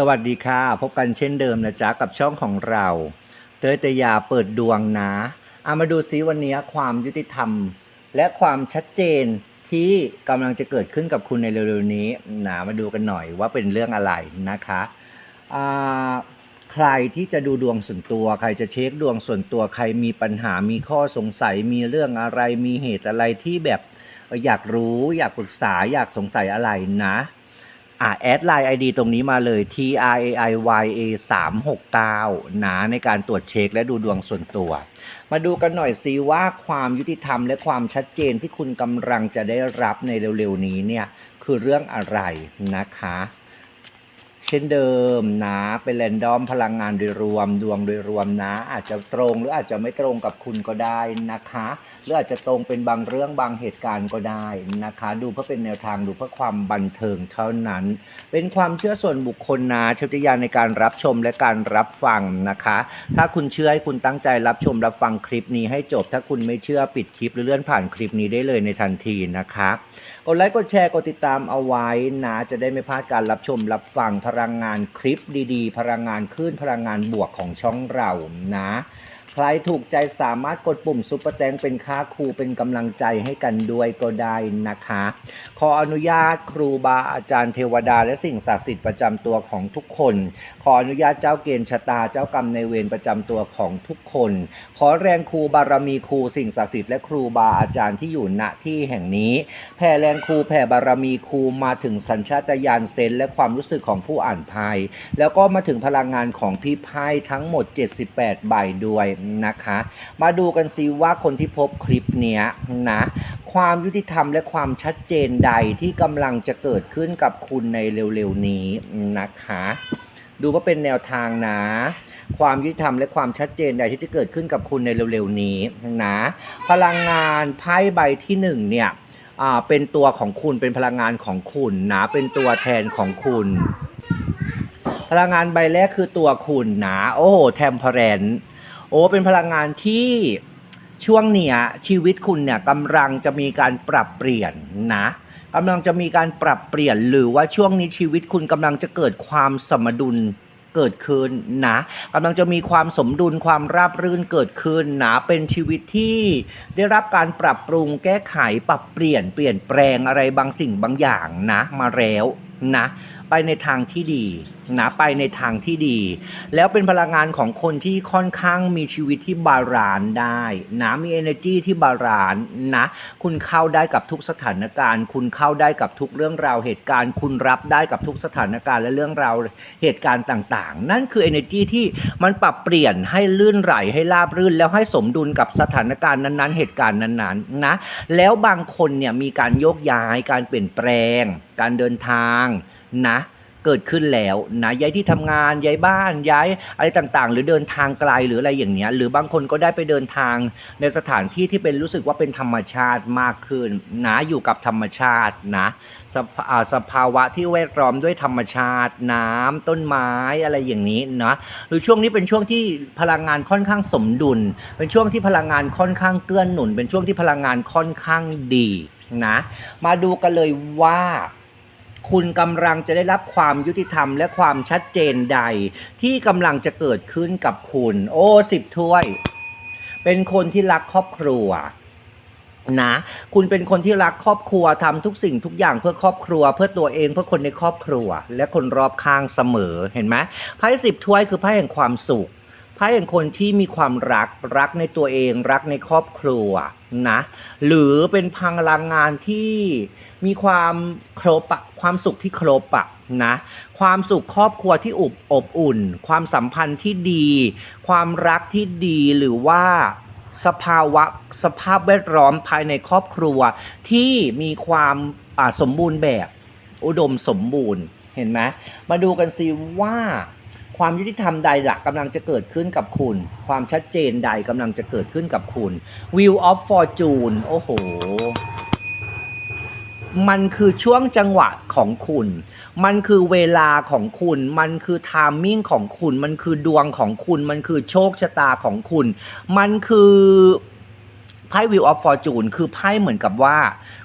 สวัสดีค่ะ พบกันเช่นเดิมนะจ๊ะ กับช่องของเรา เตยเตยาเปิดดวงนะเอามาดูซิวันนี้ความยุติธรรม และความชัดเจนที่กำลังจะเกิดขึ้นกับคุณในเร็วๆนี้นะมาดูกันหน่อยว่าเป็นเรื่องอะไรนะคะใครที่จะดูดวงส่วนตัว ใครจะเช็คดวงส่วนตัวใครมีปัญหามีข้อสงสัยมีเรื่องอะไรมีเหตุอะไรที่แบบอยากรู้อยากปรึกษาอยากสงสัยอะไรนะ อ่าแอดไลน์ ID ตรงนี้มาเลย T R A I Y A 3 6 9นะในการตรวจเช็คและดูดวงส่วนตัว มาดูกันหน่อยซิว่าความยุติธรรมและความชัดเจนที่คุณกำลังจะได้รับในเร็วๆนี้เนี่ย คือเรื่องอะไรนะคะ เช่นเดิมนะเป็นแรนดอมพลังงานโดยรวมดวงโดยรวมนะ อาจจะตรงหรืออาจจะไม่ตรงกับคุณก็ได้นะคะ หรืออาจจะตรงเป็นบางเรื่องบางเหตุการณ์ก็ได้นะคะ ดูเพื่อเป็นแนวทางดูเพื่อความบันเทิงเท่านั้น เป็นความเชื่อส่วนบุคคลนะเชฟติยานในการรับชมและการรับฟังนะคะ ถ้าคุณเชื่อให้คุณตั้งใจรับชมรับฟังคลิปนี้ให้จบ ถ้าคุณไม่เชื่อปิดคลิปหรือเลื่อนผ่านคลิปนี้ได้เลยในทันทีนะคะ กดไลค์กดแชร์กดติดตามเอาไว้นะจะได้ไม่พลาดการรับชมรับฟังพลังงานคลิปดีๆ พลังงานคลื่นพลังงานบวกของช่องเรานะ ใครถูกใจสามารถกดปุ่มซุปเปอร์แตงเป็นค่าครูเป็นกำลังใจให้กันด้วยก็ได้นะคะ ขออนุญาตครูบาอาจารย์เทวดา และสิ่งศักดิ์สิทธิ์ประจำตัวของทุกคน ขออนุญาตเจ้าเกณฑ์ชะตาเจ้ากรรมในเวรประจำตัวของทุกคน ขอแรงครูบารมีครูสิ่งศักดิ์สิทธิ์และครูบาอาจารย์ที่อยู่ณที่แห่งนี้ แผ่แรงครูแผ่บารมีครูมาถึงสัญชาตญาณเซนและความรู้สึกของผู้อ่านไพ่แล้วก็มาถึงพลังงานของพี่ไพ่ทั้งหมด 78 ใบด้วยนะคะ มาดูกันซิว่าคนที่พบคลิปเนี้ยนะความยุติธรรมและความชัดเจนใดที่กำลังจะเกิดขึ้นกับคุณในเร็วๆนี้นะคะ ดูว่าเป็นแนวทางนะความยุติธรรมและความชัดเจนใดที่จะเกิดขึ้นกับคุณในเร็วๆนี้นะพลังงานไพ่ใบที่หนึ่งเนี่ยเป็นตัวของคุณเป็นพลังงานของคุณนะเป็นตัวแทนของคุณ พลังงานใบแรกคือตัวคุณนะโอ้โหแทมเพรน โอ้เป็นพลังงานที่ช่วงเนี้ยชีวิตคุณเนี่ยกำลังจะมีการปรับเปลี่ยนนะกำลังจะมีการปรับเปลี่ยนหรือว่าช่วงนี้ชีวิตคุณกำลังจะเกิดความสมดุลเกิดขึ้นนะกำลังจะมีความสมดุลความราบรื่นเกิดขึ้นนะเป็นชีวิตที่ได้รับการปรับปรุงแก้ไขปรับเปลี่ยนเปลี่ยนแปลงอะไรบางสิ่งบางอย่างนะมาแล้วนะ ไปในทางที่ดี นะไปในทางที่ดี แล้วเป็นพลังงานของคนที่ค่อนข้างมีชีวิตที่บาลานซ์ได้นะมี energy ที่บาลานซ์นะ คุณเข้าได้กับทุกสถานการณ์ คุณเข้าได้กับทุกเรื่องราวเหตุการณ์ คุณรับได้กับทุกสถานการณ์และเรื่องราวเหตุการณ์ต่างๆ นั่นคือ energy ที่มันปรับเปลี่ยนให้ลื่นไหลให้ราบรื่น แล้วให้สมดุลกับสถานการณ์นั้นๆ เหตุการณ์นั้นๆนะแล้วบางคนเนี่ยมีการโยกย้าย การเปลี่ยนแปลง การเดินทางนะ เกิดขึ้นแล้วนะย้ายที่ทำงานย้ายบ้านย้ายอะไรต่างๆ หรือเดินทางไกลหรืออะไรอย่างเงี้ยหรือบางคนก็ได้ไปเดินทางในสถานที่ที่เป็นรู้สึกว่าเป็นธรรมชาติมากขึ้นนะอยู่กับธรรมชาตินะสภาอ่าสภาวะที่แวดล้อมด้วยธรรมชาติ น้ำต้นไม้อะไรอย่างนี้นะหรือช่วงนี้เป็นช่วงที่พลังงานค่อนข้างสมดุล เป็นช่วงที่พลังงานค่อนข้างเกื้อนหนุน เป็นช่วงที่พลังงานค่อนข้างดีนะ มาดูกันเลยว่า คุณกำลังจะได้รับความยุติธรรมและความชัดเจนใด ที่กำลังจะเกิดขึ้นกับคุณ โอ้สิบถ้วย เป็นคนที่รักครอบครัวนะคุณเป็นคนที่รักครอบครัวทำทุกสิ่งทุกอย่างเพื่อครอบครัว เพื่อตัวเองเพื่อคนในครอบครัว และคนรอบข้างเสมอเห็นไหมไพ่สิบถ้วยคือไพ่แห่งความสุข ไพ่แห่งคนที่มีความรักรักในตัวเองรักในครอบครัวนะหรือเป็นพลังงานที่มีความครบอะความสุขที่ครบอะนะความสุขครอบครัวที่อบอบอุ่น ความสัมพันธ์ที่ดี ความรักที่ดีหรือว่าสภาวะสภาพแวดล้อมภายในครอบครัวที่มีความสมบูรณ์แบบ อุดมสมบูรณ์เห็นไหมมาดูกันสิว่า ความยุติธรรมใดหลักกำลังจะเกิดขึ้นกับคุณ ความชัดเจนใดกำลังจะเกิดขึ้นกับคุณ Wheel of Fortune โอ้โห มันคือช่วงจังหวะของคุณ มันคือเวลาของคุณ มันคือไทามมิ่งของคุณ มันคือดวงของคุณ มันคือโชคชะตาของคุณ มันคือไพ่วิวออฟฟอร์จูนคือไพ่เหมือนกับว่า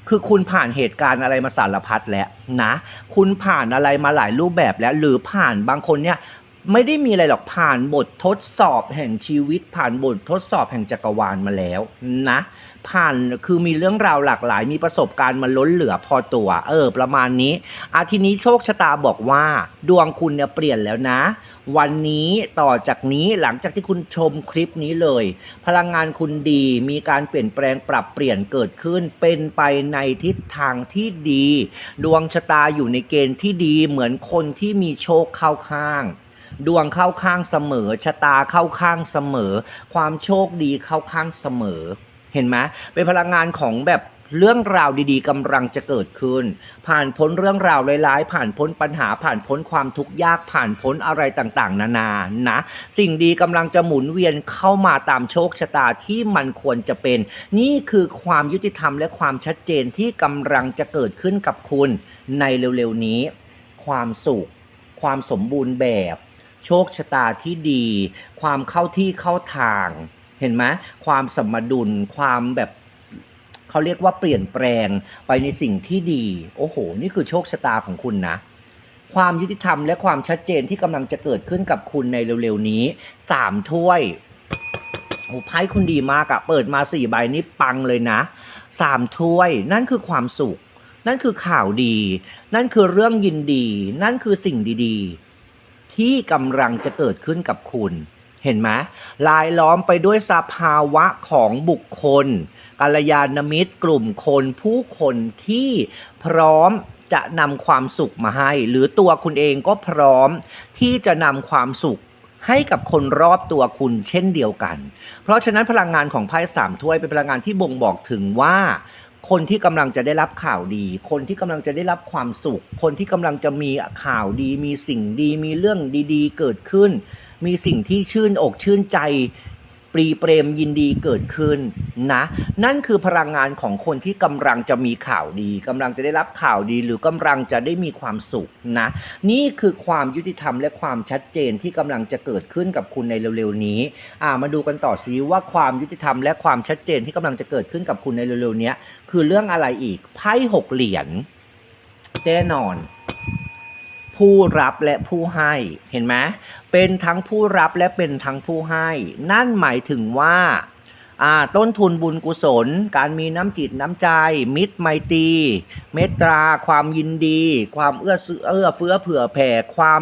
คือคุณผ่านเหตุการณ์อะไรมาสารพัดแล้วนะ คุณผ่านอะไรมาหลายรูปแบบแล้ว หรือผ่านบางคนเนี่ย ไม่ได้มีอะไรหรอกผ่านบททดสอบแห่งชีวิต ผ่านบททดสอบแห่งจักรวาลมาแล้วนะผ่านคือมีเรื่องราวหลากหลาย มีประสบการณ์มาล้นเหลือพอตัว เออ ประมาณนี้อาทีนี้โชคชะตาบอกว่า ดวงคุณเนี่ยเปลี่ยนแล้วนะ วันนี้ต่อจากนี้หลังจากที่คุณชมคลิปนี้เลย พลังงานคุณดีมีการเปลี่ยนแปลงปรับเปลี่ยนเกิดขึ้น เป็นไปในทิศทางที่ดี ดวงชะตาอยู่ในเกณฑ์ที่ดีเหมือนคนที่มีโชคเข้าข้าง ดวงเข้าข้างเสมอ ชะตาเข้าข้างเสมอ ความโชคดีเข้าข้างเสมอ เห็นไหมเป็นพลังงานของแบบเรื่องราวดีๆกำลังจะเกิดขึ้น ผ่านพ้นเรื่องราวร้ายๆ ผ่านพ้นปัญหา ผ่านพ้นความทุกข์ยาก ผ่านพ้นอะไรต่างๆ นานา นะ สิ่งดีกำลังจะหมุนเวียนเข้ามาตามโชคชะตาที่มันควรจะเป็น นี่คือความยุติธรรมและความชัดเจนที่กำลังจะเกิดขึ้นกับคุณในเร็วๆนี้ ความสุข ความสมบูรณ์แบบ โชคชะตาที่ดี ความเข้าที่เข้าทาง เห็นไหมความสมดุลความแบบเขาเรียกว่าเปลี่ยนแปลงไปในสิ่งที่ดี โอ้โห นี่คือโชคชะตาของคุณนะความยุติธรรมและความชัดเจนที่กำลังจะเกิดขึ้นกับคุณในเร็วๆนี้สามถ้วยโอ้ไพ่คุณดีมากอะเปิดมาสี่ใบนี้ปังเลยนะสามถ้วย นั่นคือความสุข นั่นคือข่าวดี นั่นคือเรื่องยินดี นั่นคือสิ่งดีๆ ที่กำลังจะเกิดขึ้นกับคุณ เห็นไหมลายล้อมไปด้วยสภาวะของบุคคลกัลยาณมิตรกลุ่มคนผู้คนที่พร้อมจะนำความสุขมาให้ หรือตัวคุณเองก็พร้อมที่จะนำความสุขให้กับคนรอบตัวคุณเช่นเดียวกัน เพราะฉะนั้นพลังงานของไพ่สามถ้วยเป็นพลังงานที่บ่งบอกถึงว่า คนที่กำลังจะได้รับข่าวดี คนที่กำลังจะได้รับความสุข คนที่กำลังจะมีข่าวดี มีสิ่งดี มีเรื่องดีๆ เกิดขึ้น มีสิ่งที่ชื่นอกชื่นใจ ปรีเปรมยินดีเกิดขึ้นนะ นั่นคือพลังงานของคนที่กำลังจะมีข่าวดีกำลังจะได้รับข่าวดีหรือกำลังจะได้มีความสุขนะ นี่คือความยุติธรรมและความชัดเจนที่กำลังจะเกิดขึ้นกับคุณในเร็วๆนี้อ่ามาดูกันต่อซิว่าความยุติธรรมและความชัดเจนที่กำลังจะเกิดขึ้นกับคุณในเร็วๆนี้คือเรื่องอะไรอีกไพ่หกเหรียญแน่นอน ผู้รับและผู้ให้เห็นไหมเป็นทั้งผู้รับและเป็นทั้งผู้ให้ นั่นหมายถึงว่าต้นทุนบุญกุศล การมีน้ำจิตน้ำใจ มิตรไมตรีเมตตา ความยินดี ความเอื้อเฟื้อเอื้อเฟื้อเผื่อแผ่ความ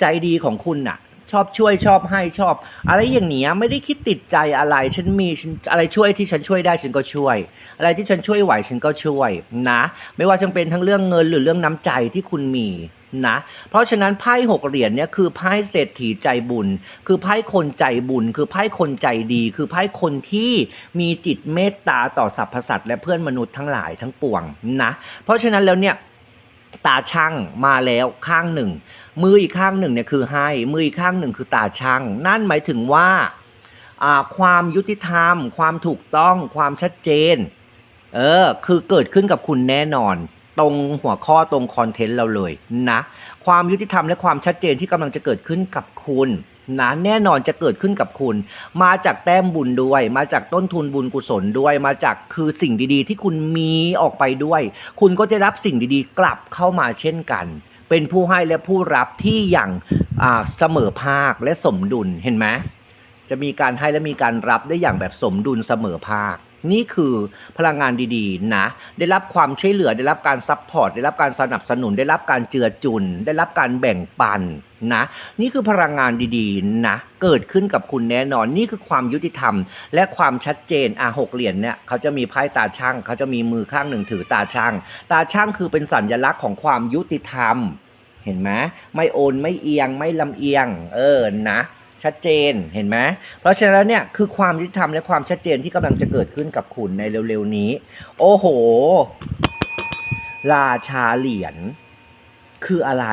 ใจดีของคุณน่ะ ชอบช่วยชอบให้ชอบ อะไรอย่างเนี้ยไม่ได้คิดติดใจอะไรฉันมีฉันอะไรช่วยที่ฉันช่วยได้ฉันก็ช่วย อะไรที่ฉันช่วยไหวฉันก็ช่วยนะ ไม่ว่าจะเป็นทั้งเรื่องเงินหรือเรื่องน้ำใจที่คุณมี นะเพราะฉะนั้นไพ่หกเหรียญเนี่ยคือไพ่เศรษฐีใจบุญ คือไพ่คนใจบุญ คือไพ่คนใจดี คือไพ่คนที่มีจิตเมตตาต่อสรรพสัตว์และเพื่อนมนุษย์ทั้งหลายทั้งปวงนะเพราะฉะนั้นแล้วเนี่ยตาช่างมาแล้วข้างหนึ่ง มืออีกข้างหนึ่งเนี่ยคือให้มืออีกข้างหนึ่งคือตาช่าง นั่นหมายถึงว่าอ่าความยุติธรรม ความถูกต้องความชัดเจนเออคือเกิดขึ้นกับคุณแน่นอน ตรงหัวข้อตรงคอนเทนต์เราเลยนะ ความยุติธรรมและความชัดเจนที่กำลังจะเกิดขึ้นกับคุณนะแน่นอนจะเกิดขึ้นกับคุณ มาจากแต้มบุญด้วย มาจากต้นทุนบุญกุศลด้วย มาจากคือสิ่งดีๆ ที่คุณมีออกไปด้วย คุณก็จะรับสิ่งดีๆ กลับเข้ามาเช่นกัน เป็นผู้ให้และผู้รับที่อย่างอ่าเสมอภาคและสมดุลเห็นไหมจะมีการให้และมีการรับได้อย่างแบบสมดุลเสมอภาค นี่คือพลังงานดีๆนะ ได้รับความช่วยเหลือ ได้รับการซัพพอร์ต ได้รับการสนับสนุน ได้รับการเจือจุน ได้รับการแบ่งปันนะ นี่คือพลังงานดีๆนะ เกิดขึ้นกับคุณแน่นอน นี่คือความยุติธรรม และความชัดเจน อะหกเหรียญเนี่ยเขาจะมีไพ่ตาช่าง เขาจะมีมือข้างหนึ่งถือตาช่าง ตาช่างคือเป็นสัญลักษณ์ของความยุติธรรม เห็นไหมไม่โอน ไม่เอียง ไม่ลำเอียง เออ นะ ชัดเจนเห็นไหมเพราะฉะนั้นแล้วเนี่ยคือความยุติธรรมและความชัดเจนที่กำลังจะเกิดขึ้นกับคุณในเร็วๆนี้ โอ้โห ราชาเหรียญคืออะไร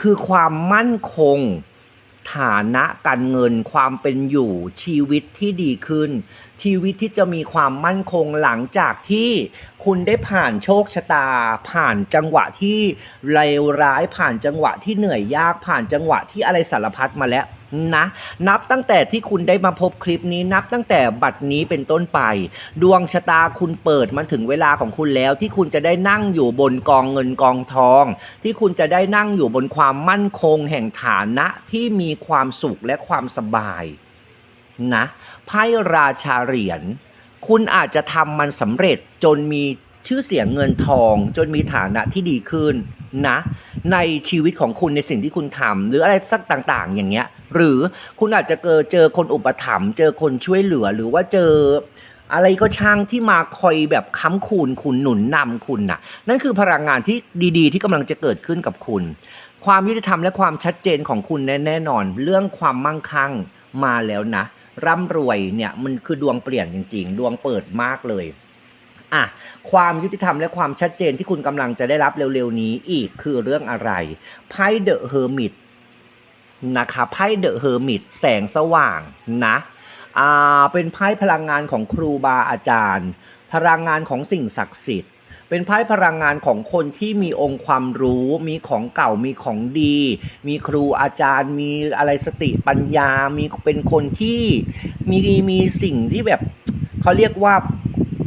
คือความมั่นคง ฐานะการเงินความเป็นอยู่ชีวิตที่ดีขึ้น ชีวิตที่จะมีความมั่นคงหลังจากที่คุณได้ผ่านโชคชะตา ผ่านจังหวะที่เลวร้ายผ่านจังหวะที่เหนื่อยยากผ่านจังหวะที่อะไรสารพัดมาแล้ว นะนับตั้งแต่ที่คุณได้มาพบคลิปนี้นับตั้งแต่บัดนี้เป็นต้นไป ดวงชะตาคุณเปิดมันถึงเวลาของคุณแล้วที่คุณจะได้นั่งอยู่บนกองเงินกองทอง ที่คุณจะได้นั่งอยู่บนความมั่นคงแห่งฐานะที่มีความสุขและความสบายนะไพ่ราชาเหรียญคุณอาจจะทำมันสำเร็จจนมี ชื่อเสียงเงินทองจนมีฐานะที่ดีขึ้นนะในชีวิตของคุณในสิ่งที่คุณทำหรืออะไรสักต่าง ๆ อย่างเงี้ย หรือคุณอาจจะเจอเจอคนอุปถัมภ์เจอคนช่วยเหลือหรือว่าเจออะไรก็ช่างที่มาคอยแบบค้ำคูณคุณหนุนนำคุณน่ะ นั่นคือพลังงานที่ดีๆ ที่กำลังจะเกิดขึ้นกับคุณ ความยุติธรรมและความชัดเจนของคุณแน่แน่นอน เรื่องความมั่งคั่งมาแล้วนะ ร่ำรวยเนี่ยมันคือดวงเปลี่ยนจริง ๆ ดวงเปิดมากเลย อะความยุติธรรมและความชัดเจนที่คุณกำลังจะได้รับเร็วๆนี้อีกคือเรื่องอะไรไพ่เดอะเฮอร์มิตนะคะไพ่เดอะเฮอร์มิตแสงสว่างนะอ่าเป็นไพ่พลังงานของครูบาอาจารย์ พลังงานของสิ่งศักดิ์สิทธิ์ เป็นไพ่พลังงานของคนที่มีองค์ความรู้ มีของเก่ามีของดี มีครูอาจารย์ มีอะไรสติปัญญา มีเป็นคนที่มีมีสิ่งที่แบบเขาเรียกว่า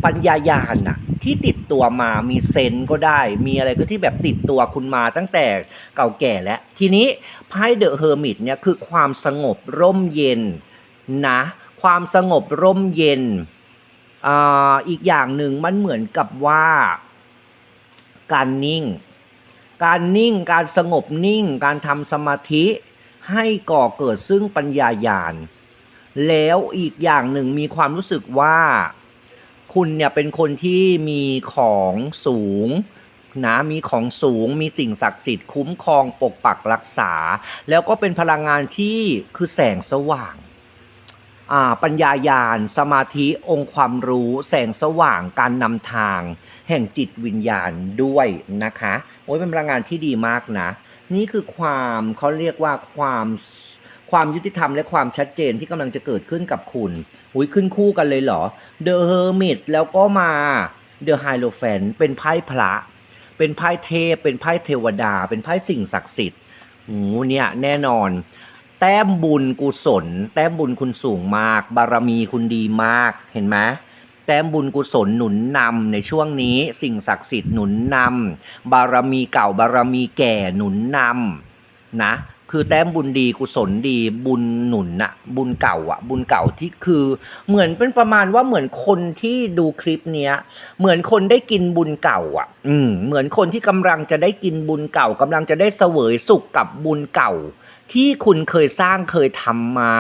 ปัญญายาณอะที่ติดตัวมามีเซนก็ได้ มีอะไรก็ที่แบบติดตัวคุณมาตั้งแต่เก่าแก่แล้ว ทีนี้ไพ่เดอะเฮอร์มิตเนี่ยคือความสงบร่มเย็นนะ ความสงบร่มเย็นออีกอย่างหนึ่งมันเหมือนกับว่า การนิ่ง การนิ่งการสงบนิ่ง การทำสมาธิให้ก่อเกิดซึ่งปัญญาญาณแล้วอีกอย่างหนึ่งมีความรู้สึกว่า คุณเนี่ยเป็นคนที่มีของสูงนะมีของสูงมีสิ่งศักดิ์สิทธิ์คุ้มครองปกปักรักษา แล้วก็เป็นพลังงานที่คือแสงสว่างอ่าปัญญายาณ สมาธิองค์ความรู้ แสงสว่างการนำทาง แห่งจิตวิญญาณด้วยนะคะโอ้ยเป็นพลังงานที่ดีมากนะ นี่คือความเขาเรียกว่าความความยุติธรรมและความชัดเจนที่กำลังจะเกิดขึ้นกับคุณ อุ้ยขึ้นคู่กันเลยเหรอ The Hermit แล้วก็มา The Hierophant เป็นไพ่พระ เป็นไพ่เทพ เป็นไพ่เทวดา เป็นไพ่สิ่งศักดิ์สิทธิ์โอ้เนี่ยแน่นอน แต้มบุญกุศล แต้มบุญคุณสูงมาก บารมีคุณดีมาก เห็นไหมแต้มบุญกุศลหนุนนำในช่วงนี้สิ่งศักดิ์สิทธิ์หนุนนำบารมีเก่าบารมีแก่หนุนนำนะ คือแต้มบุญดีกุศลดีบุญหนุนน่ะบุญเก่าอะบุญเก่าที่คือเหมือนเป็นประมาณว่าเหมือนคนที่ดูคลิปเนี้ย เหมือนคนได้กินบุญเก่าอะอืมเหมือนคนที่กำลังจะได้กินบุญเก่ากำลังจะได้เสวยสุขกับบุญเก่า ที่คุณเคยสร้างเคยทำมา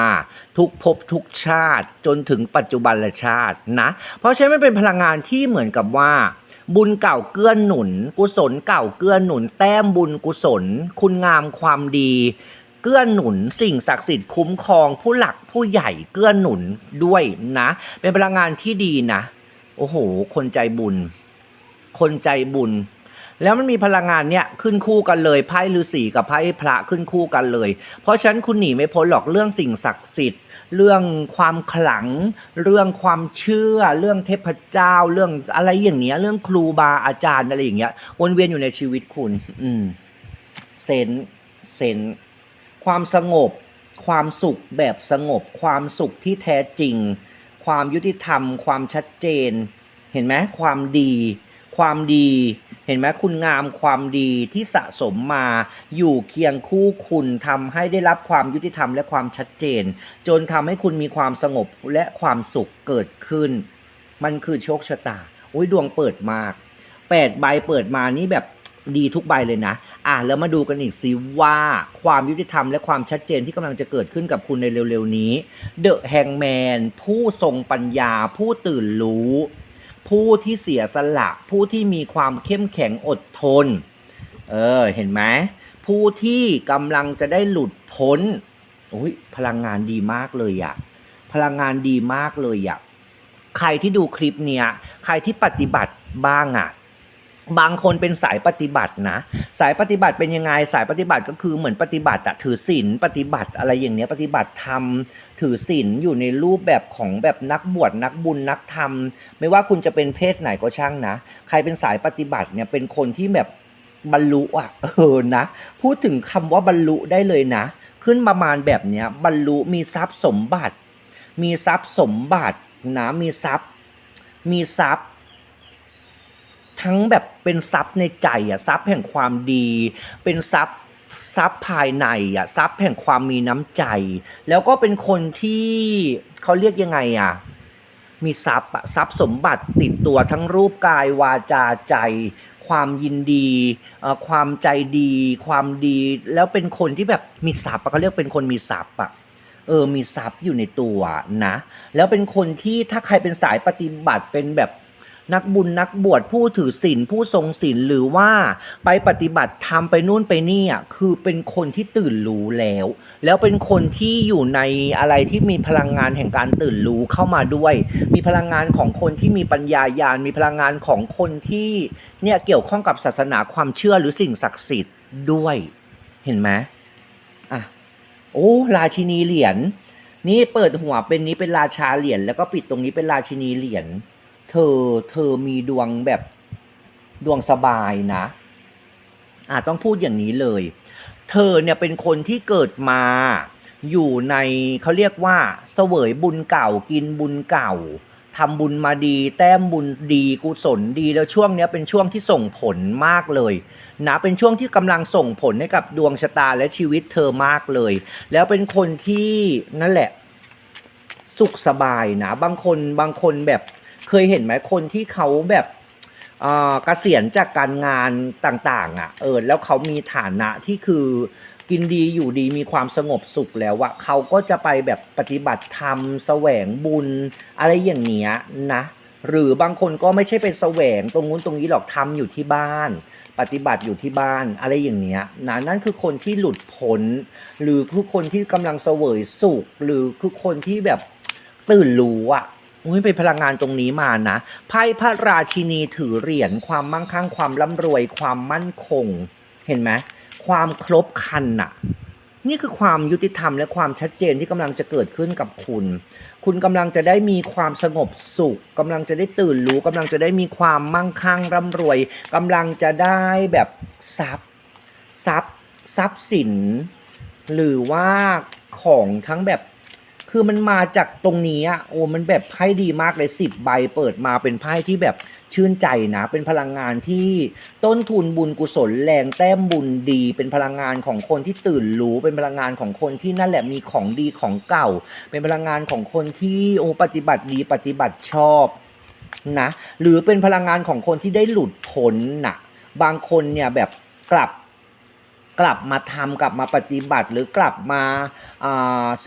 ทุกภพทุกชาติจนถึงปัจจุบันชาตินะ เพราะฉะนั้นมันเป็นพลังงานที่เหมือนกับว่า บุญเก่าเกื้อหนุน กุศลเก่าเกื้อหนุน แต้มบุญกุศล คุณงามความดี เกื้อหนุน สิ่งศักดิ์สิทธิ์คุ้มครอง ผู้หลักผู้ใหญ่เกื้อหนุนด้วยนะ เป็นพลังงานที่ดีนะ โอ้โห คนใจบุญ คนใจบุญแล้วมันมีพลังงานเนี่ยขึ้นคู่กันเลยไพ่ฤาษีกับไพ่พระขึ้นคู่กันเลย เพราะฉะนั้นคุณหนีไม่พ้นหรอกเรื่องสิ่งศักดิ์สิทธิ์ เรื่องความขลัง เรื่องความเชื่อ เรื่องเทพเจ้า เรื่องอะไรอย่างเนี้ย เรื่องครูบาอาจารย์อะไรอย่างเงี้ย วนเวียนอยู่ในชีวิตคุณ อืมเซนเซนความสงบ ความสุขแบบสงบ ความสุขที่แท้จริง ความยุติธรรม ความชัดเจน เห็นไหมความดี ความดี เห็นไหมคุณงามความดีที่สะสมมาอยู่เคียงคู่คุณทำให้ได้รับความยุติธรรมและความชัดเจน จนทำให้คุณมีความสงบและความสุขเกิดขึ้น มันคือโชคชะตาอุ้ยดวงเปิดมากแปดใบเปิดมานี่แบบดีทุกใบเลยนะ อะแล้วมาดูกันอีกสิว่าความยุติธรรมและความชัดเจนที่กำลังจะเกิดขึ้นกับคุณในเร็วๆนี้เดอะแฮงแมนผู้ทรงปัญญาผู้ตื่นรู้ ผู้ที่เสียสละผู้ที่มีความเข้มแข็งอดทน เออ เห็นไหมผู้ที่กำลังจะได้หลุดพ้นโอ้ยพลังงานดีมากเลยอะพลังงานดีมากเลยอะใครที่ดูคลิปเนี้ย ใครที่ปฏิบัติบ้างอะ บางคนเป็นสายปฏิบัตินะ สายปฏิบัติเป็นยังไงสายปฏิบัติก็คือเหมือนปฏิบัติอะถือศีลปฏิบัติอะไรอย่างเนี้ยปฏิบัติธรรมถือศีลอยู่ในรูปแบบของแบบนักบวชนักบุญนักธรรม ไม่ว่าคุณจะเป็นเพศไหนก็ช่างนะ ใครเป็นสายปฏิบัติเนี่ยเป็นคนที่แบบบรรลุอะเออนะ พูดถึงคำว่าบรรลุได้เลยนะ ขึ้นประมาณแบบเนี้ยบรรลุมีทรัพย์สมบัติ มีทรัพย์สมบัตินะมีทรัพย์ มีทรัพย์ ทั้งแบบเป็นทรัพย์ในใจอะทรัพย์แห่งความดี เป็นทรัพย์ทรัพย์ภายในอะทรัพย์แห่งความมีน้ำใจ แล้วก็เป็นคนที่เขาเรียกยังไงอะมีทรัพย์อะทรัพย์สมบัติติดตัวทั้งรูปกายวาจาใจ ความยินดี ความใจดี ความดี แล้วเป็นคนที่แบบมีทรัพย์เขาเรียกเป็นคนมีทรัพย์อะเออมีทรัพย์อยู่ในตัวนะ แล้วเป็นคนที่ถ้าใครเป็นสายปฏิบัติเป็นแบบ นักบุญนักบวชผู้ถือศีลผู้ทรงศีลหรือว่าไปปฏิบัติทำไปนู่นไปนี่อะคือเป็นคนที่ตื่นรู้แล้ว แล้วเป็นคนที่อยู่ในอะไรที่มีพลังงานแห่งการตื่นรู้เข้ามาด้วย มีพลังงานของคนที่มีปัญญาญาณมีพลังงานของคนที่เนี่ยเกี่ยวข้องกับศาสนาความเชื่อหรือสิ่งศักดิ์สิทธิ์ด้วยเห็นไหมอะโอ้ราชินีเหรียญนี่เปิดหัวเป็นนี้เป็นราชาเหรียญแล้วก็ปิดตรงนี้เป็นราชินีเหรียญ เธอเธอมีดวงแบบดวงสบายนะอะต้องพูดอย่างนี้เลย เธอเนี่ยเป็นคนที่เกิดมา อยู่ในเขาเรียกว่าเสวยบุญเก่ากินบุญเก่าทำบุญมาดี แต้มบุญดีกุศลดีแล้วช่วงเนี้ยเป็นช่วงที่ส่งผลมากเลยนะเป็นช่วงที่กำลังส่งผลให้กับดวงชะตาและชีวิตเธอมากเลย แล้วเป็นคนที่นั่นแหละ สุขสบายนะ บางคนบางคนแบบ เคยเห็นไหมคนที่เขาแบบเกษียณจากการงานต่างๆ อะ เออ แล้วเขามีฐานะที่คือกินดีอยู่ดีมีความสงบสุขแล้วอะเขาก็จะไปแบบปฏิบัติธรรมแสวงบุญ อะไรอย่างเงี้ยนะ หรือบางคนก็ไม่ใช่ไปแสวงตรงนู้นตรงนี้หรอกทำอยู่ที่บ้าน ปฏิบัติอยู่ที่บ้าน อะไรอย่างเงี้ยนะนั่นคือคนที่หลุดพ้นหรือคือคนที่กำลังเสวยสุข หรือคือคนที่แบบตื่นรู้อะ อุ้ยเป็นพลังงานตรงนี้มานะไพ่พระราชินีถือเหรียญความมั่งคั่งความร่ำรวย ความมั่นคง เห็นไหมความครบคันน่ะนี่คือความยุติธรรมและความชัดเจนที่กำลังจะเกิดขึ้นกับคุณ คุณกำลังจะได้มีความสงบสุขกำลังจะได้ตื่นรู้กำลังจะได้มีความมั่งคั่งร่ำรวยกำลังจะได้แบบทรัพย์ทรัพย์ทรัพย์สิน หรือว่าของทั้งแบบ คือมันมาจากตรงนี้อะโอ้มันแบบไพ่ดีมากเลยสิบใบเปิดมาเป็นไพ่ที่แบบชื่นใจนะ เป็นพลังงานที่ต้นทุนบุญกุศลแรงแต้มบุญดี เป็นพลังงานของคนที่ตื่นรู้เป็นพลังงานของคนที่นั่นแหละมีของดีของเก่า เป็นพลังงานของคนที่โอ้ปฏิบัติดีปฏิบัติชอบนะหรือเป็นพลังงานของคนที่ได้หลุดพ้นนะบางคนเนี่ยแบบกลับ กลับมาทำกลับมาปฏิบัติหรือกลับมา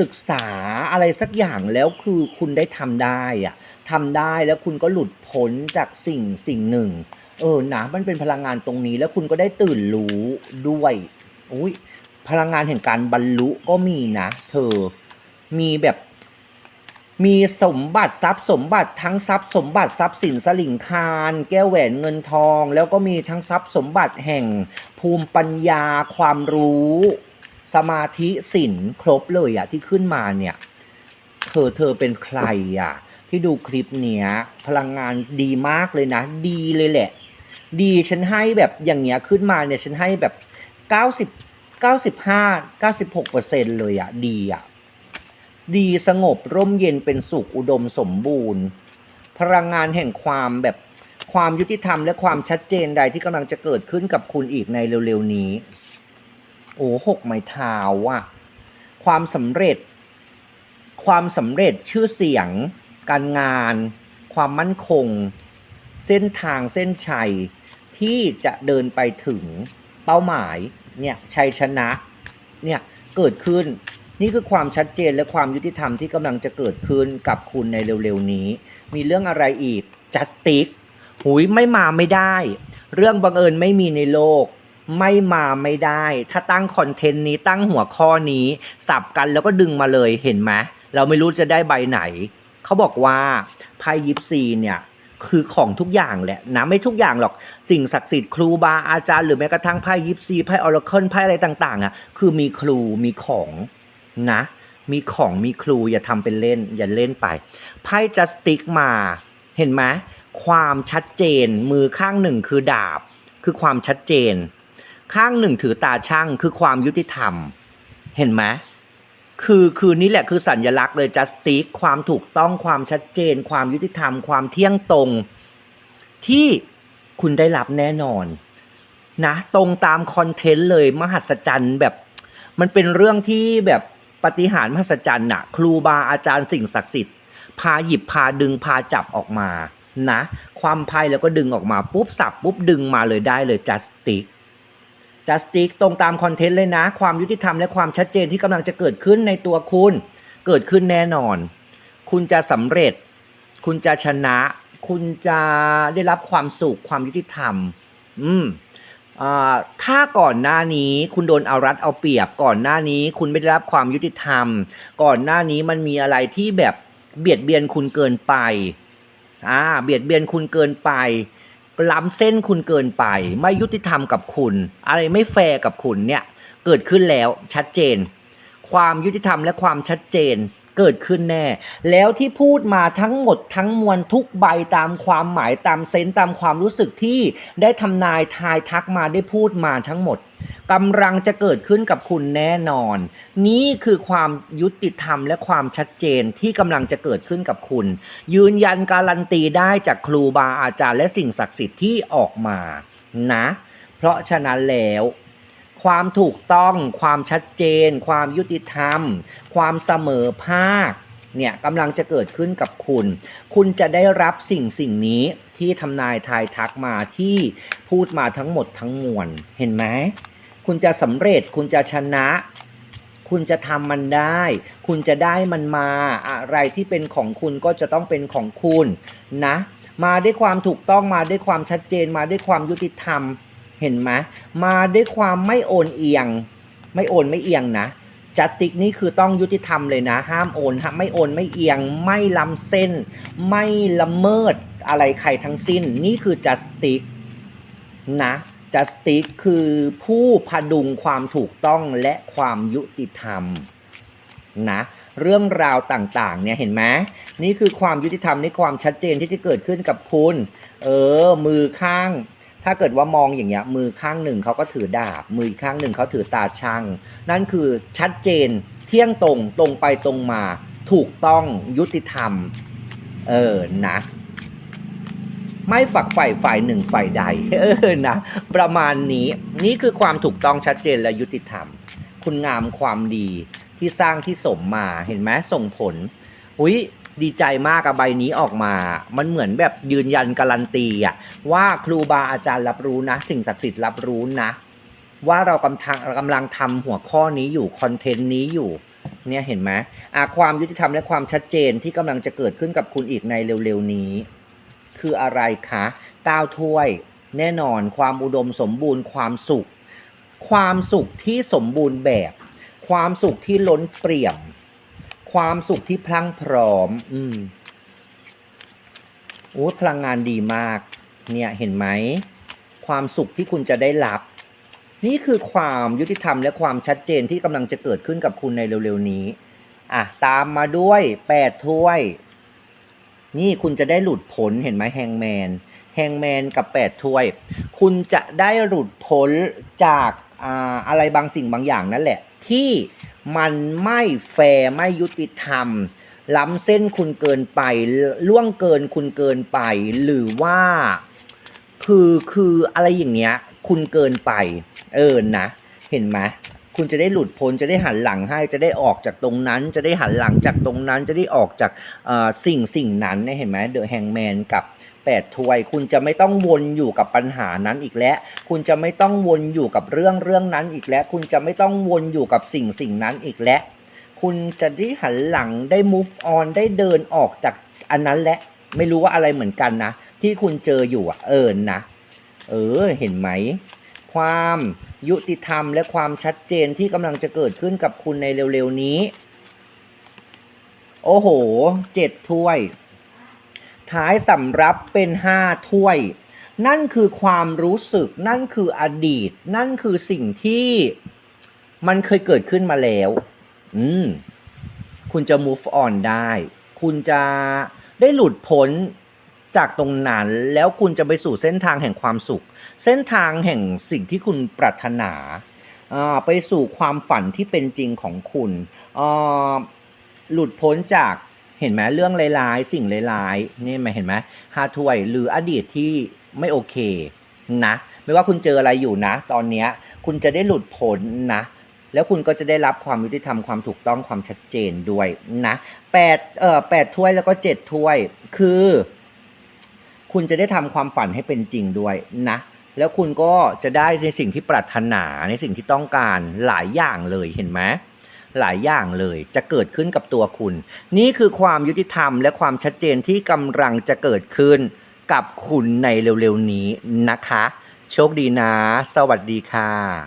ศึกษาอะไรสักอย่างแล้วคือคุณได้ทำได้อะทำได้แล้วคุณก็หลุดพ้นจากสิ่งสิ่งหนึ่ง เออนะมันเป็นพลังงานตรงนี้แล้วคุณก็ได้ตื่นรู้ด้วยอุ้ยพลังงานแห่งการบรรลุก็มีนะ เธอมีแบบ มีสมบัติทรัพย์สมบัติทั้งทรัพย์สมบัติทรัพย์สินสลิงคาร แก้วแหวนเงินทอง แล้วก็มีทั้งทรัพย์สมบัติแห่งภูมิปัญญาความรู้ สมาธิสินครบเลยอะที่ขึ้นมาเนี่ย เธอเธอเป็นใครอะที่ดูคลิปเนี้ยพลังงานดีมากเลยนะ ดีเลยแหละ ดีฉันให้แบบอย่างเงี้ยขึ้นมาเนี่ยฉันให้แบบเก้าสิบเก้าสิบห้าเก้าสิบหกเปอร์เซ็นเลยอะดีอะ ดีสงบร่มเย็นเป็นสุขอุดมสมบูรณ์ พลังงานแห่งความแบบความยุติธรรมและความชัดเจนใดที่กำลังจะเกิดขึ้นกับคุณอีกในเร็วๆนี้ โอ้หกไม้เท้าอะความสำเร็จ ความสำเร็จชื่อเสียง การงาน ความมั่นคง เส้นทางเส้นชัยที่จะเดินไปถึงเป้าหมายเนี่ยชัยชนะเนี่ยเกิดขึ้น นี่คือความชัดเจนและความยุติธรรมที่กำลังจะเกิดขึ้นกับคุณในเร็วๆนี้ มีเรื่องอะไรอีก justice หุยไม่มาไม่ได้ เรื่องบังเอิญไม่มีในโลก ไม่มาไม่ได้ ถ้าตั้งคอนเทนต์นี้ตั้งหัวข้อนี้ สับกันแล้วก็ดึงมาเลยเห็นไหมเราไม่รู้จะได้ใบไหน เขาบอกว่าไพ่ยิปซีเนี่ยคือของทุกอย่างแหละนะไม่ทุกอย่างหรอกสิ่งศักดิ์สิทธิ์ครูบาอาจารย์หรือแม้กระทั่งไพ่ยิปซีไพ่ออร์เคิลไพ่อะไรต่างๆอะคือมีครูมีของ นะ มีของมีครูอย่าทำเป็นเล่น อย่าเล่นไป ไพ่จัสติกมาเห็นไหมความชัดเจนมือข้างหนึ่งคือดาบ คือความชัดเจน ข้างหนึ่งถือตาช่างคือความยุติธรรม เห็นไหมคือคือนี่แหละคือสัญลักษณ์เลย justice ความถูกต้องความชัดเจน ความยุติธรรม ความเที่ยงตรง ที่คุณได้รับแน่นอนนะตรงตามคอนเทนต์เลยมหัศจรรย์แบบ มันเป็นเรื่องที่แบบ ปฏิหารมหัศจรรย์น่ะ ครูบาอาจารย์สิ่งศักดิ์สิทธิ์พาหยิบพาดึงพาจับออกมานะความไพ่แล้วก็ดึงออกมาปุ๊บสับปุ๊บดึงมาเลยได้เลย justice justice ตรงตามคอนเทนต์เลยนะ ความยุติธรรมและความชัดเจนที่กำลังจะเกิดขึ้นในตัวคุณ เกิดขึ้นแน่นอน คุณจะสำเร็จ คุณจะชนะ คุณจะได้รับความสุขความยุติธรรม อืม ถ้าก่อนหน้านี้คุณโดนเอารัดเอาเปรียบก่อนหน้านี้ คุณไม่ได้รับความยุติธรรม ก่อนหน้านี้มันมีอะไรที่แบบเบียดเบียนคุณเกินไปอ่าเบียดเบียนคุณเกินไปล้ำเส้นคุณเกินไป ไม่ยุติธรรมกับคุณ อะไรไม่แฟร์กับคุณเนี่ยเกิดขึ้นแล้วชัดเจน ความยุติธรรมและความชัดเจน เกิดขึ้นแน่ แล้วที่พูดมาทั้งหมดทั้งมวลทุกใบตามความหมายตามเซนส์ตามความรู้สึกที่ได้ทำนายทายทักมาได้พูดมาทั้งหมดกำลังจะเกิดขึ้นกับคุณแน่นอน นี่คือความยุติธรรมและความชัดเจนที่กำลังจะเกิดขึ้นกับคุณ ยืนยันการันตีได้จากครูบาอาจารย์และสิ่งศักดิ์สิทธิ์ที่ออกมานะ เพราะฉะนั้นแล้ว ความถูกต้อง ความชัดเจน ความยุติธรรม ความเสมอภาคเนี่ยกำลังจะเกิดขึ้นกับคุณ คุณจะได้รับสิ่งสิ่งนี้ที่ทำนายทายทักมาที่พูดมาทั้งหมดทั้งมวลเห็นไหมคุณจะสำเร็จคุณจะชนะ คุณจะทำมันได้ คุณจะได้มันมาอะไรที่เป็นของคุณก็จะต้องเป็นของคุณนะ มาด้วยความถูกต้องมาด้วยความชัดเจนมาด้วยความยุติธรรม เห็นไหมมาด้วยความไม่โอนเอียง ไม่โอนไม่เอียงนะจัตติกนี่คือต้องยุติธรรมเลยนะ ห้ามโอนห้ามไม่โอนไม่เอียง ไม่ล้ำเส้น ไม่ละเมิดอะไรใครทั้งสิ้น นี่คือจัสติกนะจัสติกคือผู้พดุงความถูกต้องและความยุติธรรมนะเรื่องราวต่างๆเนี่ยเห็นไหมนี่คือความยุติธรรมในความชัดเจนที่จะเกิดขึ้นกับคุณ เออ มือข้าง ถ้าเกิดว่ามองอย่างเงี้ยมือข้างหนึ่งเขาก็ถือดาบ มืออีกข้างหนึ่งเขาถือตาช่างนั่นคือชัดเจนเที่ยงตรงตรงไปตรงมา ถูกต้องยุติธรรม เออนะ ไม่ฝักฝ่ายฝ่ายหนึ่งฝ่ายใด เออนะ ประมาณนี้นี่คือความถูกต้องชัดเจนและยุติธรรม คุณงามความดีที่สร้างที่สมมาเห็นไหมส่งผลอุ้ย ดีใจมากกับใบนี้ออกมา มันเหมือนแบบยืนยันการันตีอะว่าครูบาอาจารย์รับรู้นะ สิ่งศักดิ์สิทธิ์รับรู้นะ ว่าเรากำลังกำลังทำหัวข้อนี้อยู่คอนเทนต์นี้อยู่เนี่ยเห็นไหมอะความยุติธรรมและความชัดเจนที่กำลังจะเกิดขึ้นกับคุณอีกในเร็วๆนี้ คืออะไรคะก้าวถ้วย แน่นอนความอุดมสมบูรณ์ความสุข ความสุขที่สมบูรณ์แบบ ความสุขที่ล้นเปี่ยม ความสุขที่พลังพร้อม อืมโอ้พลังงานดีมาก เนี่ยเห็นไหม ความสุขที่คุณจะได้รับ นี่คือความยุติธรรมและความชัดเจนที่กำลังจะเกิดขึ้นกับคุณในเร็วๆนี้ อะ ตามมาด้วยแปดถ้วย นี่คุณจะได้หลุดพ้นเห็นไหมแฮงแมนแฮงแมนกับแปดถ้วย คุณจะได้หลุดพ้นจากอ่าอะไรบางสิ่งบางอย่างนั่นแหละ ที่ มันไม่แฟร์ไม่ยุติธรรม ล้ำเส้นคุณเกินไป ล่วงเกินคุณเกินไป หรือว่า คือคืออะไรอย่างเงี้ย คุณเกินไป เออนะ เห็นไหมคุณจะได้หลุดพ้นจะได้หันหลังให้จะได้ออกจากตรงนั้น จะได้หันหลังจากตรงนั้นจะได้ออกจากสิ่งสิ่งนั้นเนี่ยเห็นไหมเดอะแฮงแมนกับ แปดถ้วย คุณจะไม่ต้องวนอยู่กับปัญหานั้นอีกแล้ว คุณจะไม่ต้องวนอยู่กับเรื่องเรื่องนั้นอีกแล้ว คุณจะไม่ต้องวนอยู่กับสิ่งสิ่งนั้นอีกแล้ว คุณจะได้หันหลังได้ move on ได้เดินออกจากอันนั้นและไม่รู้ว่าอะไรเหมือนกันนะ ที่คุณเจออยู่อะเออนะเออเห็นไหม ความยุติธรรมและความชัดเจนที่กำลังจะเกิดขึ้นกับคุณในเร็วๆนี้ โอ้โหเจ็ดถ้วย ท้ายสำรับเป็นห้าถ้วย นั่นคือความรู้สึก นั่นคืออดีต นั่นคือสิ่งที่มันเคยเกิดขึ้นมาแล้ว อืม คุณจะ move on ได้ คุณจะได้หลุดพ้นจากตรงนั้นแล้วคุณจะไปสู่เส้นทางแห่งความสุข เส้นทางแห่งสิ่งที่คุณปรารถนาไปสู่ความฝันที่เป็นจริงของคุณหลุดพ้นจาก เห็นไหมเรื่องร้ายๆสิ่งร้ายๆนี่ไหมเห็นไหมห้าถ้วยหรืออดีตที่ไม่โอเคนะไม่ว่าคุณเจออะไรอยู่นะ ตอนเนี้ยคุณจะได้หลุดพ้นนะแล้วคุณก็จะได้รับความยุติธรรมความถูกต้องความชัดเจนด้วยนะแปดเอ่อแปดถ้วยแล้วก็เจ็ดถ้วย คือ คุณจะได้ทำความฝันให้เป็นจริงด้วยนะ แล้วคุณก็จะได้ในสิ่งที่ปรารถนาในสิ่งที่ต้องการหลายอย่างเลยเห็นไหม หลายอย่างเลยจะเกิดขึ้นกับตัวคุณ นี่คือความยุติธรรมและความชัดเจนที่กำลังจะเกิดขึ้นกับคุณในเร็วๆนี้นะคะ โชคดีนะ สวัสดีค่ะ